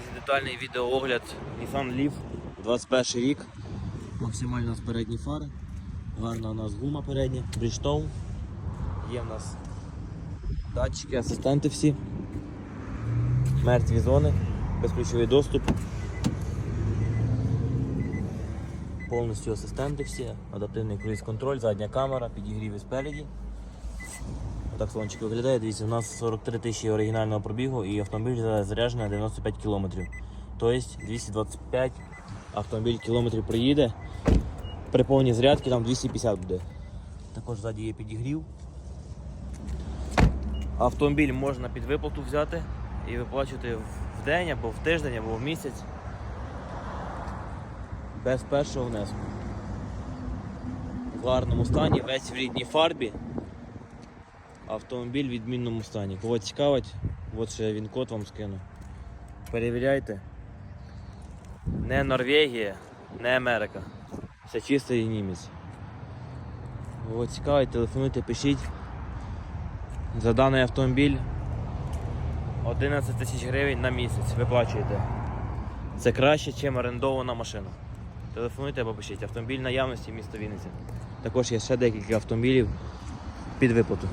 Друзі, детальний відеоогляд Nissan Leaf 21 рік. Максимально у передні фари. Гарна у нас гума передня, Bridgestone. Є в нас датчики, асистенти всі. Мертві зони, безключовий доступ. Повністю асистенти всі, адаптивний круїз-контроль, задня камера, підігріви спереді. Отак салончик виглядає. Дивіться, у нас 43 тисячі оригінального пробігу і автомобіль заряджений на 95 кілометрів. Тобто 225 автомобіль кілометрів приїде. При повній зарядці там 250 буде. Також ззаді є підігрів. Автомобіль можна під виплату взяти і виплачувати в день або в тиждень, або в місяць. Без першого внеску. В гарному стані, весь в рідній фарбі. Автомобіль в відмінному стані. Кого цікавить, от ще він код вам скину. Перевіряйте. Не Норвегія, не Америка. Це чистий німець. Кого цікавить, телефонуйте, пишіть. За даний автомобіль 11 тисяч гривень на місяць виплачуєте. Це краще, ніж орендована машина. Телефонуйте або пишіть. Автомобіль наявності місто Вінниця. Також є ще декілька автомобілів під виплату.